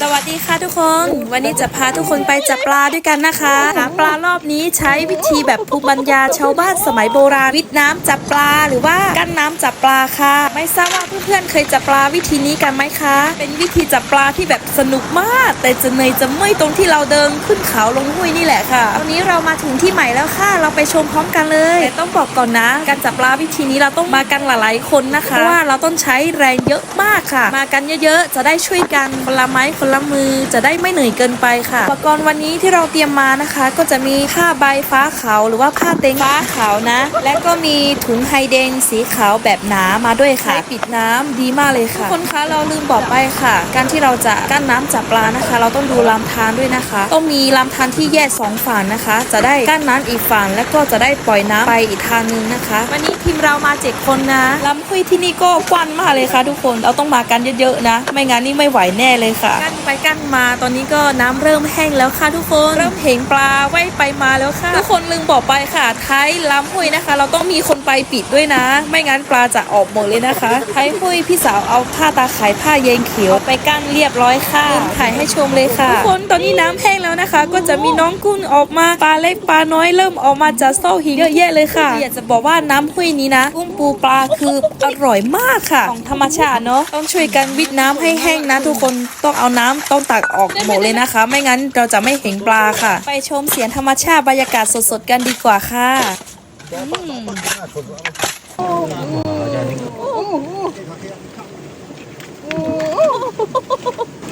สวัสดีค่ะทุกคน วันนี้จะพาทุกคนไปจับปลาด้วยกันนะคะหาปลารอบนี้ใช้วิธีแบบภูมิปัญญาชาวบ้านสมัยโบราณวิทน้ำจับปลาหรือว่ากั้นน้ำจับปลาค่ะ ไม่ทราบว่าเพื่อนๆเคยจับปลาวิธีนี้กันไหมคะ เป็นวิธีจับปลาที่แบบสนุกมาก แต่จะเหนื่อยจะเมื่อยตรงที่เราเดินขึ้นเขาลงห้วยนี่แหละค่ะวันนี้เรามาถึงที่ใหม่แล้วค่ะ เราไปชมพร้อมกันเลยแต่ต้องบอกก่อนนะ การจับปลาวิธีนี้เราต้องมากันหลายๆคนนะคะเพราะว่าเราต้องใช้แรงเยอะมากค่ะ มากันเยอะๆ จะได้ช่วยกันคนละไม้คนละมือจะได้ไม่เหนื่อยเกินไปค่ะอุปกรณ์วันนี้ที่เราเตรียมมานะคะ ก็จะมีผ้าใบฟ้าขาวหรือว่าผ้าเต็งฟ้าขาวนะ และก็มีถุงไฮเดงสีขาวแบบหนามาด้วยค่ะใช้ปิดน้ำดีมากเลยค่ะทุกคนคะเราลืมบอกไปค่ะ การที่เราจะกั้นน้ำจับปลานะคะ เราต้องดูลำธารด้วยนะคะ ต้องมีลำธารที่แยกสองฝั่งนะคะ จะได้กั้นน้ำอีกฝั่งแล้วก็จะได้ปล่อยน้ำไปอีกทางนึงนะคะ วันนี้ทีมเรามาเจ็ดคนนะลำห้วยที่นี่ก็กว้างมากเลยค่ะ ทุกคนเราต้องมากันเยอะๆนะ ไม่งั้นนี่ไม่ไหวแน่เลยค่ะกั้นไปกั้นมาตอนนี้ก็น้ำเริ่มแห้งแล้วค่ะทุกคนเริ่มเห็นปลาว่ายไปมาแล้วค่ะ ทุกคนลืมบอกไปค่ะท้ายลำห้วยนะคะ เราต้องมีคนไปปิดด้วยนะ ไม่งั้นปลาจะออกหมดเลยนะคะท้ายห้วยพี่สาวเอาผ้าตาข่ายผ้าเยงเขียวไปกั้นเรียบร้อยค่ะถ่ายให้ชมเลยค่ะทุกคนตอนนี้น้ำแห้งแล้วนะคะ ก็จะมีน้องกุ้งออกมาปลาเล็กปลาน้อยเริ่มออกมาจากโซ่หินเยอะแยะเลยค่ะอยากจะบอกว่าน้ำห้วยนี้นะกุ้งปูปลาคืออร่อยมากค่ะของธรรมชาติเนาะต้องช่วยกันวิทน้ำให้แห้งนะทุกคนต้องเอาน้ำต้องตักออกหมดเลยนะคะ ไม่งั้นเราจะไม่เห็นปลาค่ะ ไปชมเสียงธรรมชาติบรรยากาศสดๆกันดีกว่าค่ะ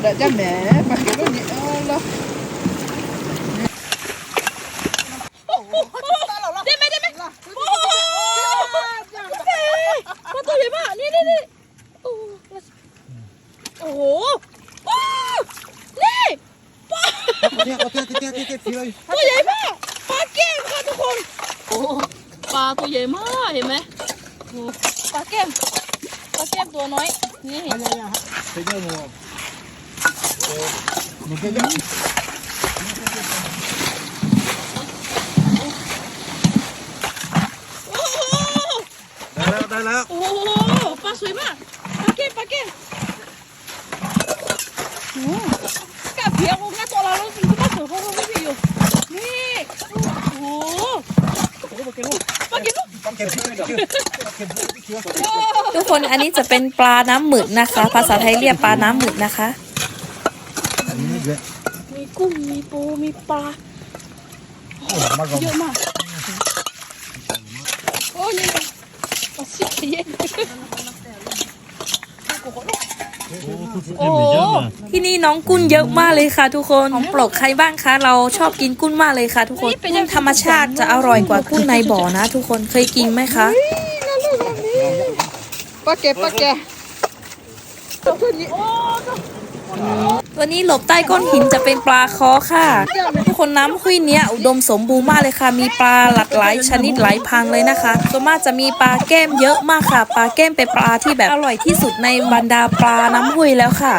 Đã cha mẹ mà cái đó nhẹ lo ได้ไหมได้ไหมโอ้โหปลาตัวใหญ่มากนี่นี่นี่โอ้โหโอ้โหว้าวนี่ปลา Tiens, tiens, tiens, tiens, tiens, tiens, ตัวใหญ่มากปลาแก้มค่ะทุกคนโอ้ปลาตัวใหญ่มากเห็นไหมโอ้ปลาแก้มปลาแก้มตัวน้อย นี่ C'est bien, mon. Mais c'est bien. โอ้โห Đây là, đây là. โอ้โหปลาสวยมากปลาแก้มปลาแก้มโอ้กาเพียงงงั้นตัวเราเราจริงๆปลาสวยเพราะว่าไม่มีอยู่นี่โอ้โหปลาเก็บลูก ทุกคนอันนี้จะเป็นปลาน้ำหมึกนะคะ ภาษาไทยเรียกปลาน้ำหมึกนะคะ มีกุ้งมีปูมีปลาเยอะมากโอ้ยโอ้ชิบเย็น โอ้ที่นี่น้องกุ้งเยอะมากเลยค่ะทุกคนของโปรดใครบ้างคะ เราชอบกินกุ้งมากเลยค่ะ ทุกคนกุ้งธรรมชาติจะอร่อยกว่ากุ้งในบ่อนะ ทุกคนเคยกินไหมคะ Pas kè pas kè ตั วันนี้หลบใต้ก้อนหินจะเป็นปลาคอค่ะ ทุกคนน้ำห้ยเนี้ยอุดมสมบูรณ์มากเลยค่ะ มีปลาหลากหลายชนิดหลายพันเลยนะคะส่วนมากจะมีปลาแก้มเยอะมากค่ะ ปลาแก้มเป็นปลาที่แบบอร่อยที่สุดในบรรดาปลาน้ำห้ยแล้วค่ะ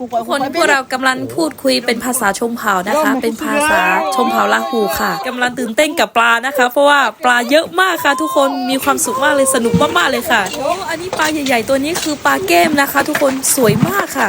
ทุกคนพวกเรากำลังพูดคุยเป็นภาษาชมเผ่านะคะ เป็นภาษาชมเผ่าลาหูค่ะกำลังตื่นเต้นกับปลานะคะ เพราะว่าปลาเยอะมากค่ะ ทุกคนมีความสุขมากเลยสนุกมากๆเลยค่ะโอ้อันนี้ปลาใหญ่ ๆ ตัวนี้คือปลาแก้มนะคะ ทุกคนสวยมากค่ะ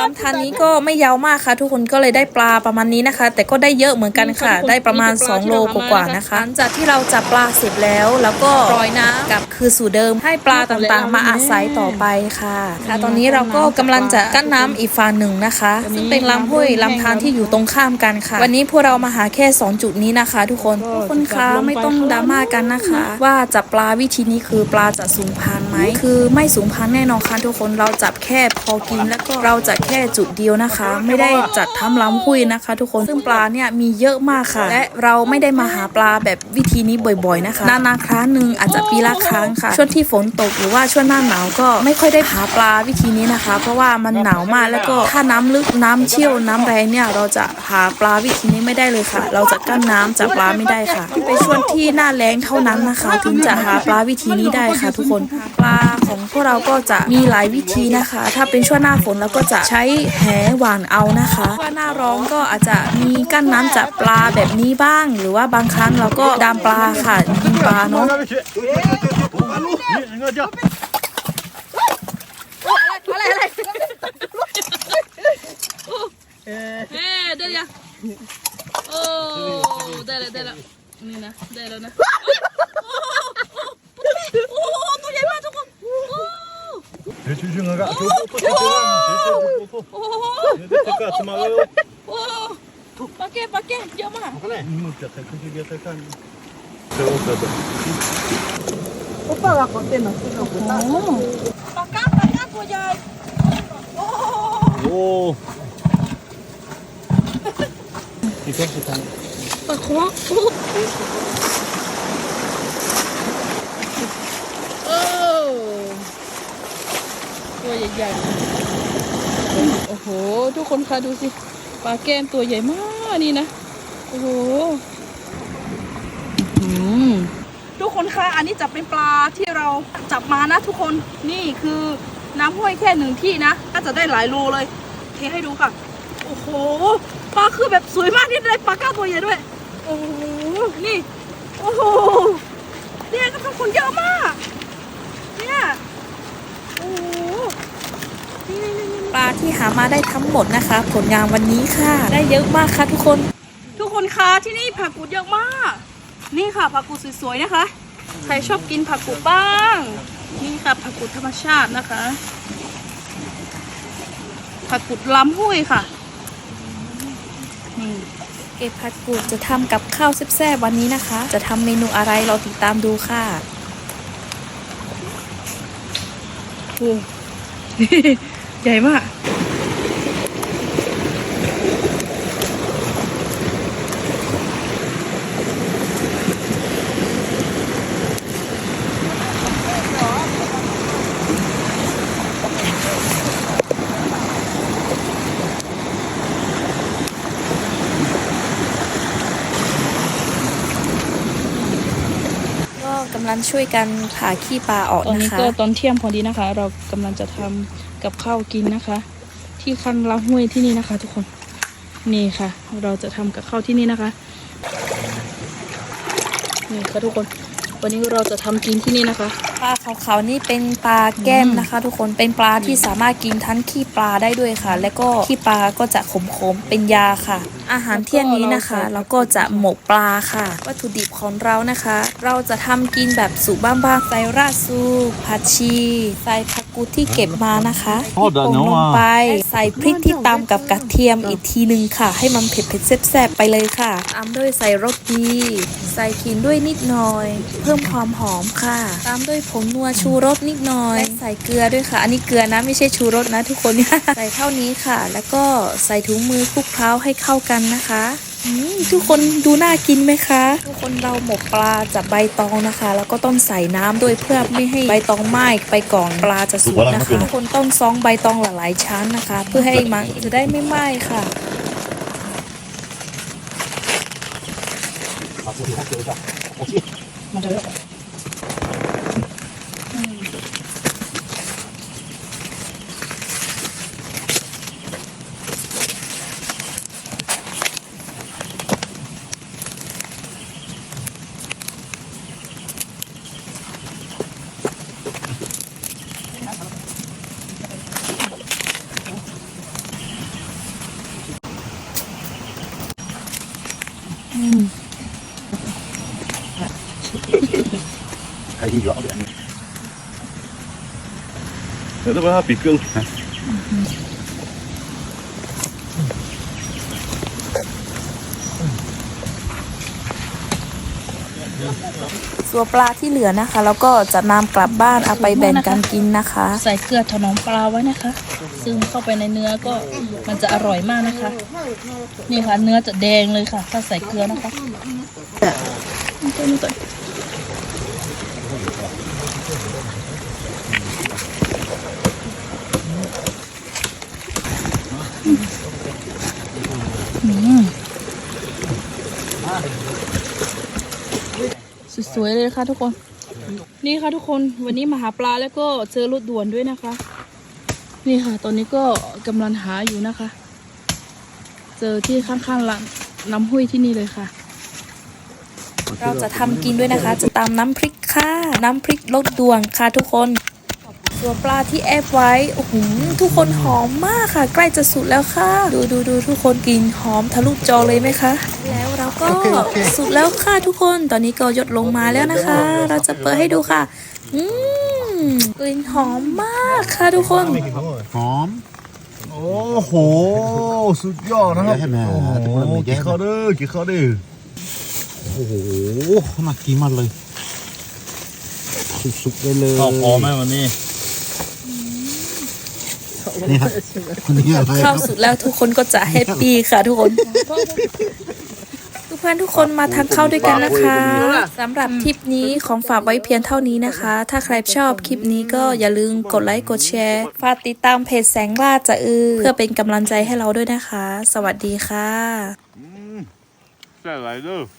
ลำธารนี้ก็ไม่ยาวมากค่ะ ทุกคนก็เลยได้ปลาประมาณนี้นะคะ แต่ก็ได้เยอะเหมือนกันค่ะ ได้ประมาณ 2 โลกว่าๆนะคะหลังจากที่เราจับปลาเสร็จแล้ว แล้วก็ปล่อยน้ำกลับคืนสู่เดิมให้ปลาต่างๆ มาอาศัยต่อไปค่ะค่ะ ตอนนี้เราก็กำลังจะกั้นน้ำอีกฝั่งหนึ่งนะคะ ซึ่งเป็นลำห้วยลำธารที่อยู่ตรงข้ามกันค่ะ วันนี้พวกเรามาหาแค่ 2 จุดนี้นะคะ ทุกคนทุกคนคะไม่ต้องดราม่ากันนะคะ ว่าจับปลาวิธีนี้คือปลาจะสูญพันธุ์ไหมคือไม่สูญพันธุ์แน่นอนค่ะทุกคนเราจับแค่พอกินแล้วก็เราจะแค่จุดเดียวนะคะ ไม่ได้จัดทำลำห้วยนะคะ ทุกคนซึ่งปลาเนี่ยมีเยอะมากค่ะ และเราไม่ได้มาหาปลาแบบวิธีนี้บ่อยๆนะคะนานๆครั้งหนึ่งอาจจะปีละครั้งค่ะ ช่วงที่ฝนตกหรือว่าช่วงหน้าหนาวก็ไม่ค่อยได้หาปลาวิธีนี้นะคะ เพราะว่ามันหนาวมากแล้วก็ถ้าน้ำลึกน้ำเชี่ยวน้ำแรงเนี่ยเราจะหาปลาวิธีนี้ไม่ได้เลยค่ะ เราจะกั้นน้ำจับปลาไม่ได้ค่ะเป็นช่วงที่หน้าแล้งเท่านั้นนะคะ ถึงจะหาปลาวิธีนี้ได้ค่ะ ทุกคนปลาของพวกเราก็จะมีหลายวิธีนะคะ ถ้าเป็นช่วงหน้าฝนเราก็จะใช้ใช้แหหวานเอานะคะว่าหน้าร้องก็อาจจะมีกั้นน้ำจับปลาแบบนี้บ้าง หรือว่าบางครั้งเราก็ดามปลาค่ะยิงปลาเนาะโอ้ได้แล้วได้แล้วนี่นะได้แล้วนะโอ้ตัวใหญ่มากทุกคน 别去去看看，我爸爸好点了，哦，八嘎八嘎过家。哦。哦。你开始看。把红。 ใหญ่ๆ โอ้โห ทุกคนคะดูสิ ปลาแก้มตัวใหญ่มากนี่นะ โอ้โหทุกคนคะอันนี้จะเป็นปลาที่เราจับมานะทุกคน นี่คือน้ำห้วยแค่หนึ่งที่นะก็จะได้หลายโลเลยเทให้ดูค่ะ โอ้โห ปลาคือแบบสวยมากนี่ได้ปลาก้าตัวใหญ่ด้วย โอ้โห นี่ โอ้โห เนี่ยก็ทุกคนเยอะมาก เนี่ย โอ้ ปลาที่หามาได้ทั้งหมดนะคะ ผลงานวันนี้ค่ะ ได้เยอะมากค่ะทุกคน ทุกคนคะที่นี่ผักกูดเยอะมาก นี่ค่ะผักกูดสวยๆนะคะ ใครชอบกินผักกูดบ้าง นี่ค่ะผักกูดธรรมชาตินะคะ ผักกูดลำห้วยค่ะนี่เก็บผัดกูดจะทำกับข้าวแซ่บๆวันนี้นะคะ จะทำเมนูอะไรเราติดตามดูค่ะโอ้ ใหญ่มาก ก็กำลังช่วยกันผ่าขี้ปลาออกตอนนะนี้คะ ก็ตอนเที่ยงพอดีนะคะ เรากำลังจะทำกับข้าวกินนะคะ ที่คันละห้วยที่นี่นะคะ ทุกคนนี่ค่ะ เราจะทำกับข้าวที่นี่นะคะนี่ค่ะทุกคน วันนี้เราจะทำกินที่นี่นะคะ ปลาขาวๆนี่เป็นปลาแก้มนะคะ ทุกคนเป็นปลาที่สามารถกินทั้งขี้ปลาได้ด้วยค่ะ และก็ขี้ปลาก็จะขมๆเป็นยาค่ะ อาหารเที่ยงนี้นะคะเราก็จะหมกปลาค่ะ วัตถุดิบของเรานะคะ เราจะทำกินแบบสุกบ้างๆใส่ราดซูผัดชีใส่ผักกูดที่เก็บมานะคะโอ้เดี๋ยวลงเนาะลงไปใส่พริกที่ตำกับกระเทียมอีกทีหนึ่งค่ะ ให้มันเผ็ดๆแซ่บๆไปเลยค่ะตามด้วยใส่รสดีใส่ขิงด้วยนิดหน่อย เพิ่มความหอมค่ะ ตามด้วยผงนัวชูรสนิดหน่อยและใส่เกลือด้วยค่ะ อันนี้เกลือนะไม่ใช่ชูรสนะทุกคนใส่เท่านี้ค่ะ แล้วก็ใส่ถุงมือคลุกเคล้าให้เข้ากันนะคะอืมทุกคนดูน่ากินไหมคะ ทุกคนเราหมกปลาจากใบตองนะคะ แล้วก็ต้องใส่น้ำด้วยเพื่อไม่ให้ใบตองไหม้ไปก่อนปลาจะสุกนะคะทุกคนต้องซองใบตองหลายๆชั้นนะคะ เพื่อให้มันจะได้ไม่ไหม้ค่ะน 挺老的。有的把它比更。 ส่วนปลาที่เหลือนะคะ แล้วก็จะนำกลับบ้านเอาไปแบ่งกันกินนะคะ ใส่เกลือถนอมปลาไว้นะคะ ซึ่งเข้าไปในเนื้อก็มันจะอร่อยมากนะคะ นี่ค่ะ เนื้อจะแดงเลยค่ะ ถ้าใส่เกลือนะคะนี่ตัวนี้ตัวอืม สวยๆเลยค่ะทุกคน นี่ค่ะทุกคนวันนี้มาหาปลาแล้วก็เจอรถด่วนด้วยนะคะ นี่ค่ะ ตอนนี้ก็กำลังหาอยู่นะคะ เจอที่ข้างๆร้านน้ำห้วยที่นี่เลยค่ะ เราจะทำกินด้วยนะคะ จะตามน้ำพริก ค่ะ น้ำพริกรสด่วนค่ะทุกคนส่วนปลาที่แอบไว้ โอ้โห ทุกคนหอมมากค่ะ ใกล้จะสุดแล้วค่ะ ดูดูดูทุกคนกินหอมทะลุจอเลยไหมคะ แล้วเราก็สุดแล้วค่ะทุกคน ตอนนี้ก็หยดลงมาแล้วนะคะ เราจะเปิดให้ดูค่ะ อืมกลิ่นหอมมากค่ะทุกคน หอม โอ้โห สุดยอดนะครับเยอะแม่โอ้โหทุกคนมันเยกี่อะข้าวเด้อกี่ข้าวเด้อโอ้โห น่ากินมากเลย สุกๆเลยเลย ข้าวพอไหมวันนี้ นี่ครับนี่อะไรค เข้า รับ สุดแล้วทุกคนก็จะแฮปปี้ค่ะทุกคน ทุกเพื่อนทุกคนมาทานข้าวด้วยกันนะคะสำหรับคลิปนี้ของฝากไว้เพียงเท่านี้นะคะ ถ้าใครชอบคลิปนี้ก็อย่าลืมกดไลค์กดแชร์ ฝากติดตามเพจแสงล่าจะอือเพื่อเป็นกำลังใจให้เราด้วยนะคะ สวัสดีค่ะ 再来的。